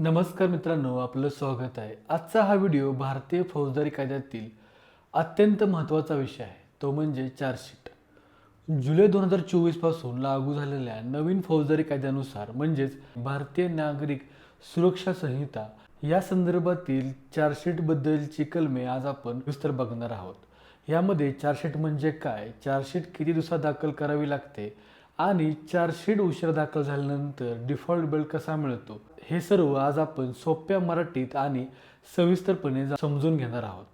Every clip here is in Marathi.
नमस्कार मित्रांनो आपलं स्वागत आहे. आजचा हा व्हिडिओ भारतीय फौजदारी कायद्यातील अत्यंत महत्त्वाचा विषय आहे. तो म्हणजे चार्जशीट. जुलै दोन हजार चोवीसपासून लागू झालेल्या नवीन फौजदारी कायद्यानुसार म्हणजेच भारतीय नागरिक सुरक्षा संहिता या संदर्भातील चार्जशीटबद्दलची कलमे आज आपण विस्तार बघणार आहोत. यामध्ये चार्जशीट म्हणजे काय? चार्जशीट किती दिवसात दाखल करावी लागते? आणि चार्जशीट उशीर दाखल झाल्यानंतर डिफॉल्ट बेल कसा मिळतो? हे सर्व आज आपण सोप्या मराठीत आणि सविस्तरपणे जा- समजून घेणार आहोत.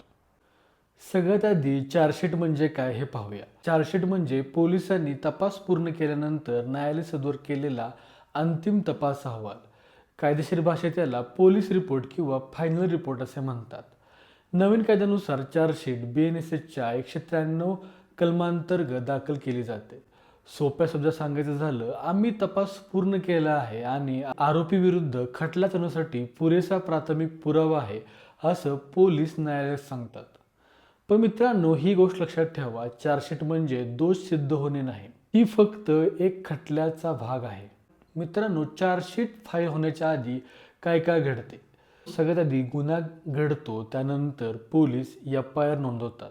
सगळ्यात आधी चार्जशीट म्हणजे काय हे पाहूया. चार्जशीट म्हणजे पोलिसांनी तपास पूर्ण केल्यानंतर न्यायालय सदोर केलेला अंतिम तपास अहवाल. कायदेशीर भाषेत याला पोलीस रिपोर्ट किंवा फायनल रिपोर्ट असे म्हणतात. नवीन कायद्यानुसार चार्जशीट बी एन एस एचच्या एकशे त्र्याण्णव कलमांतर्गत दाखल केली जाते. सोप्या शब्दात सांगायचं झालं आम्ही तपास पूर्ण केला आहे आणि आरोपी विरुद्ध खटला चालवण्यासाठी पुरेसा प्राथमिक पुरावा आहे असं पोलीस न्यायालयात सांगतात. पण मित्रांनो ही गोष्ट लक्षात ठेवा चार्जशीट म्हणजे दोष सिद्ध होणे नाही. ही फक्त एक खटल्याचा भाग आहे. मित्रांनो चार्जशीट फाईल होण्याच्या आधी काय काय घडते? सगळ्यात आधी गुन्हा घडतो त्यानंतर पोलीस एफ आय आर नोंदवतात.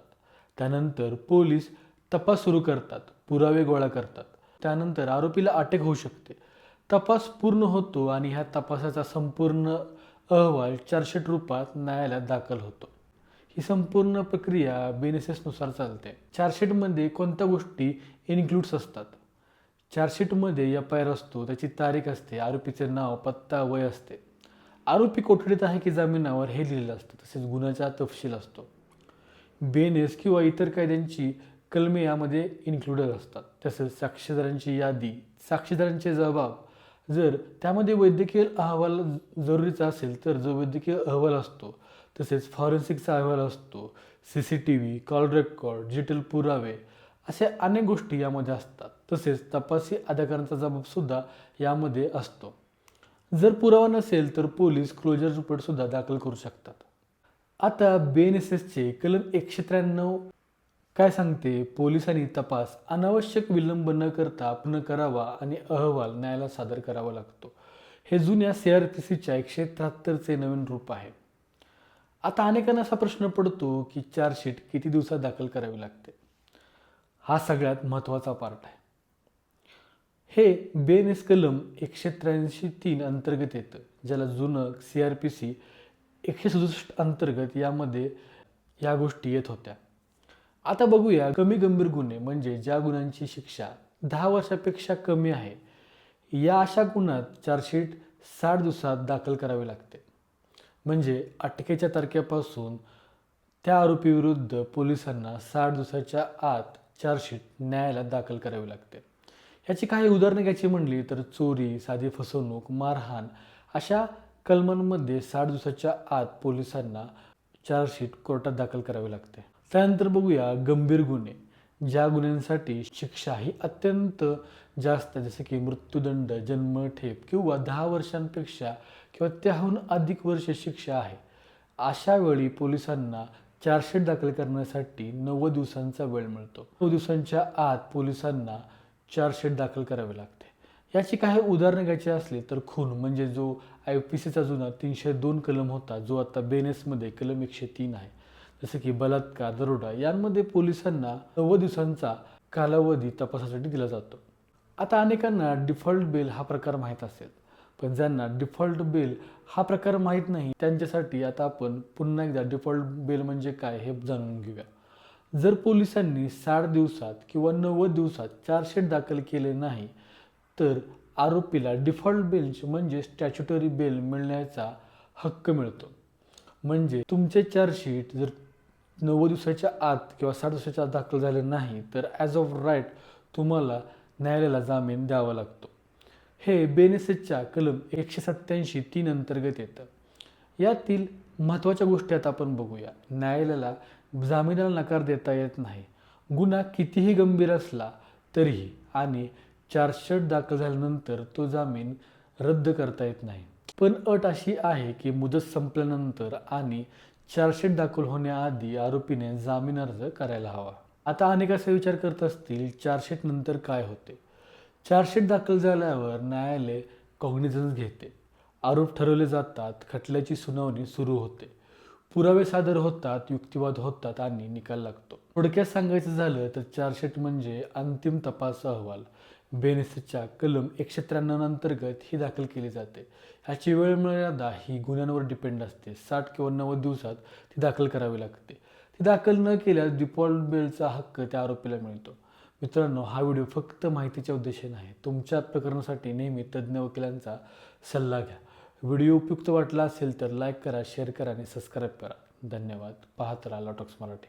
त्यानंतर पोलीस तपास सुरू करतात. पुरावे गोळा करतात. त्यानंतर आरोपीला अटक होऊ शकते. तपास पूर्ण होतो आणि ह्या तपासाचा संपूर्ण अहवाल चार्जशीट रूपात न्यायालयात दाखल होतो. ही संपूर्ण प्रक्रिया बेनेसेसनुसार चालते. चार्जशीटमध्ये कोणत्या गोष्टी इन्क्लूड्स असतात? चार्जशीटमध्ये एफ आय आर असतो त्याची तारीख असते आरोपीचे नाव पत्ता वय असते. आरोपी कोठडीत आहे की जामिनावर हे लिहिलेलं असतं तसेच गुन्ह्याचा तपशील असतो. बेनेस किंवा इतर कायद्यांची कलमे यामध्ये इन्क्लुडेड असतात. तसेच साक्षीदारांची यादी साक्षीदारांचे जबाब जर त्यामध्ये वैद्यकीय अहवाल जरुरीचा असेल तर जो वैद्यकीय अहवाल असतो तसेच फॉरेन्सिकचा अहवाल असतो C C T V call record digital पुरावे अशा अनेक गोष्टी यामध्ये असतात. तसेच तपासी अधिकाऱ्यांचा जबाबसुद्धा यामध्ये असतो. जर पुरावा नसेल तर पोलीस क्लोजर रिपोर्टसुद्धा दाखल करू शकतात. आता बी एन एस एसचे कलम एकशे त्र्याण्णव काय सांगते? पोलिसांनी तपास अनावश्यक विलंब न करता पूर्ण करावा आणि अहवाल न्यायालयात सादर करावा लागतो. हे जुन्या सी आर पी सीच्या एकशे त्र्याहत्तरचे नवीन रूप आहे. आता अनेकांना असा प्रश्न पडतो की चार्जशीट किती दिवसात दाखल करावी लागते? हा सगळ्यात महत्त्वाचा पार्ट आहे. हे बी कलम एकशे त्र्याऐंशी तीन अंतर्गत येतं ज्याला जुनं सी आर पी सी एकशे सदुसष्ट अंतर्गत यामध्ये या गोष्टी येत होत्या. आता बघूया कमी गंभीर गुन्हे म्हणजे ज्या गुन्ह्यांची शिक्षा दहा वर्षापेक्षा कमी आहे या अशा गुन्ह्यात चार्जशीट साठ दिवसात दाखल करावी लागते. म्हणजे अटकेच्या तारखेपासून त्या आरोपीविरुद्ध पोलिसांना साठ दिवसाच्या आत चार्जशीट न्यायालयात दाखल करावी लागते. ह्याची काही उदाहरणं घ्यायची म्हणली तर चोरी साधी फसवणूक मारहाण अशा कलमांमध्ये साठ दिवसाच्या आत पोलिसांना चार्जशीट कोर्टात दाखल करावी लागते. त्यानंतर बघूया गंभीर गुन्हे. ज्या गुन्ह्यांसाठी शिक्षा ही अत्यंत जास्त जसं जसे की मृत्यूदंड जन्मठेप किंवा दहा वर्षांपेक्षा किंवा त्याहून अधिक वर्ष शिक्षा आहे. अशा वेळी पोलिसांना चार्जशीट दाखल करण्यासाठी नव्वद दिवसांचा वेळ मिळतो. नऊ दिवसांच्या आत पोलिसांना चार्जशीट दाखल करावी लागते. याची काही उदाहरणं घ्यायची असली तर खून म्हणजे जो आय पी सीचा जुना तीनशे दोन कलम होता जो आता बेनेसमध्ये कलम एकशे तीन आहे. जसं की बलात्कार दरोडा यांमध्ये पोलिसांना नव्वद दिवसांचा कालावधी तपासासाठी दिला जातो. आता अनेकांना डिफॉल्ट बेल हा प्रकार माहीत असेल पण ज्यांना डिफॉल्ट बेल हा प्रकार माहीत नाही त्यांच्यासाठी आता आपण पुन्हा एकदा डिफॉल्ट बेल म्हणजे काय हे जाणून घेऊया. जर पोलिसांनी साठ दिवसात किंवा नव्वद दिवसात चार्जशीट दाखल केले नाही तर आरोपीला डिफॉल्ट बेल म्हणजे स्टॅच्युटरी बेल मिळण्याचा हक्क मिळतो. म्हणजे तुमचे चार्जशीट जर नव्वद दिवसाच्या आत किंवा साठ दिवसाच्या आत दाखल झाले नाही तर ॲज ऑफ राईट तुम्हाला न्यायालयाला जामीन द्यावा लागतो. हे बेनेसेसच्या कलम एकशे सत्त्याऐंशी तीन अंतर्गत येतं. यातील महत्त्वाच्या गोष्टी आता आपण बघूया. न्यायालयाला जामिनाला नकार देता येत नाही. गुन्हा कितीही गंभीर असला तरीही आणि चार्जशीट दाखल झाल्यानंतर तो जामीन रद्द करता येत नाही. पण अट अशी आहे की मुदत संपल्यानंतर आणि चार्जशीट दाखल होण्याआधी आरोपीने जामीन अर्ज करायला हवा. आता अनेक असे विचार करत असतील चार्जशीट नंतर काय होते? चार्जशीट दाखल झाल्यावर न्यायालय कॉग्निझन्स घेते. आरोप ठरवले जातात खटल्याची सुनावणी सुरू होते. पुरावे सादर होतात युक्तिवाद होतात आणि निकाल लागतो. थोडक्यात सांगायचं झालं तर चार्जशीट म्हणजे अंतिम तपास अहवाल. बेनिसच्या कलम एकशे त्र्याण्णव अंतर्गत ही दाखल केली जाते. ह्याची वेळ मर्यादा ही गुन्ह्यांवर डिपेंड असते. साठ किंवा नव्वद दिवसात ती दाखल करावी लागते. ती दाखल न केल्यास डिफॉल्ट बेलचा हक्क त्या आरोपीला मिळतो. मित्रांनो हा व्हिडिओ फक्त माहितीच्या उद्देशाने आहे तुमच्या प्रकरणासाठी नेहमी तज्ज्ञ वकिलांचा सल्ला घ्या. व्हिडिओ उपयुक्त वाटला असेल तर लाईक करा शेअर करा आणि सबस्क्राईब करा. धन्यवाद. पाहत राहा लॉटॉक्स मराठी.